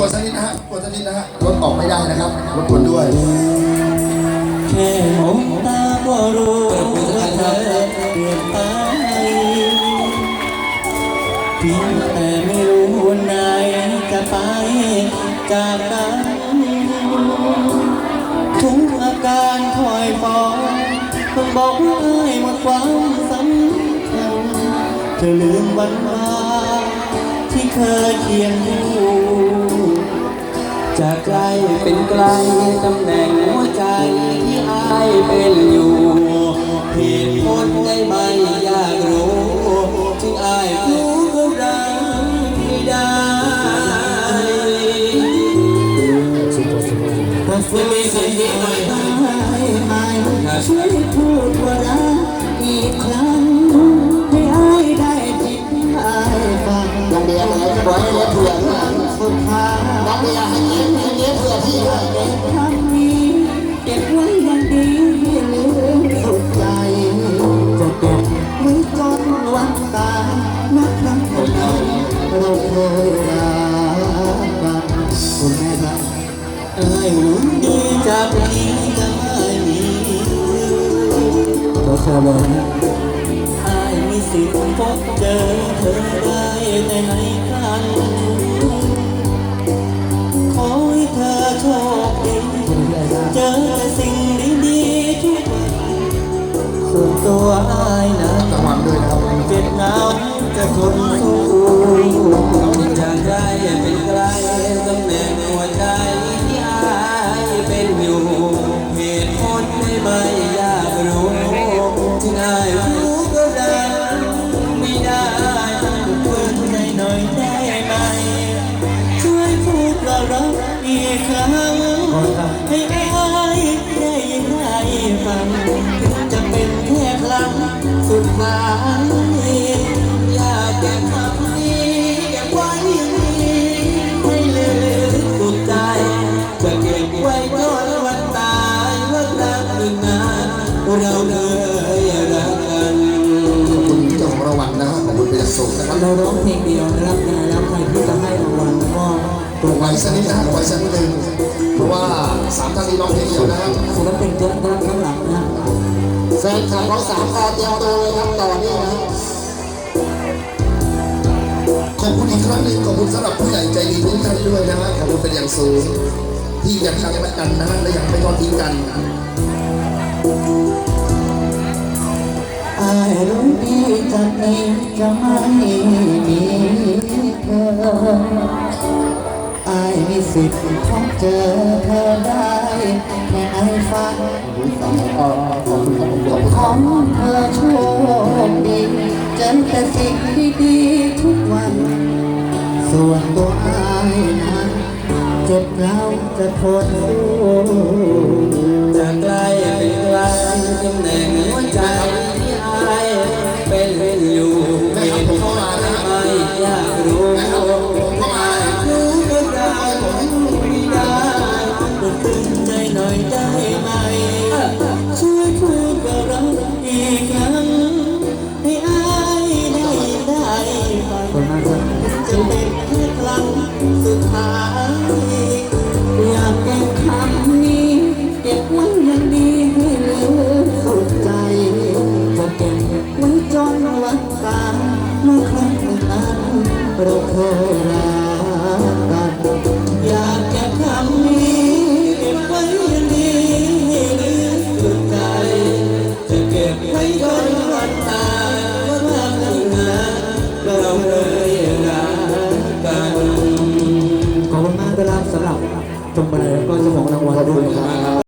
วนสักนิดนะฮะรบกวนสักนิดนะฮะรถออกไม่ได้นะครับรบกวนด้วย แค่มองตาก็รู้ว่าเธอเปลี่ยนไปเพียงแต่ไม่รู้วันไหนจะไปจากกันทุกอาการคอยฟ้องต้องบอกว่าไอ้หมดความสำคัญเธอลืมวันวาที่เคยเคียงคู่ จากไกลเป็นไกลตำแหน่งหัวใจที่อายเป็นอยู่เหตุผลได้ไหมอยากรู้จึงอายรู้ก็รักไม่ได้ถ้าฝืนไม่สิ่งที่ไม่ได้ช่วยพูดว่ารักอีกครั้ง คุณแม่ครับเอ้ยรู้ดีจากนี้ไม่มีก็ขอบอกนะอายมีสิทธิ์พบเจอเธอได้แต่ไหนกันขอให้เธอโชคดีเจอแต่สิ่งดีๆทุกวันส่วนตัวอายนั้นระวังด้วยนะครับเจ็บหนาวจะทนสู้ รั้งให้อายได้ยินได้ฟังถึงจะเป็นแค่ครั้งสุดท้ายอยากเก็บคำนี้เก็บไว้อย่างนี้ให้ลืมสุดใจจะเก็บไว้จนวันตายว่ารักอีกนานเราเลยรักกันขอบคุณเจ้าของรางวัลนะฮะขอบคุณเป็นอย่างสูงนะครับเราร้องเพลงเดียวนะครับแล้วใครที่จะให้รางวัลก็ ตรงไว้สักนิดนะฮะไว้สักนิดหนึ่งเพราะว่าสามท่านนี้ร้องเพลงเดียวนะครับศิลปินเจ้าด้านข้างหลังนะแฟนคลับของสามคอเตรียมตัวเลยครับต่อนี่นะขอบคุณอีกครั้งหนึ่งขอบคุณสำหรับผู้ใหญ่ใจดีทุกท่านด้วยนะฮะขอบคุณเป็นอย่างสูงที่ยังทำกันนะฮะและยังไม่ทอดทิ้งกันอายรู้ดีจากนี้จะไม่มี สิทธิ์พบเจอเธอได้แค่ในฝันอ๋อขอบคุณครับผมของเธอโชคดีเจอแต่สิ่งดีๆทุกวัน ส่วนตัวอายนั้นเจ็บเราจะทนสู้จากไกลเป็นไกลตำแหน่งหัวใจ จนวันตายเมื่อครั้งนั้นเราเคยรักกันอยากเก็บคำนี้เก็บไว้ย่างดีลือสุดใจ จะเก็บไว้จนวันตายว่ารักตั้งนานเราเลยรักกันขอบคุณมากครับสำหรับชมไปแล้วก็เจ้าของร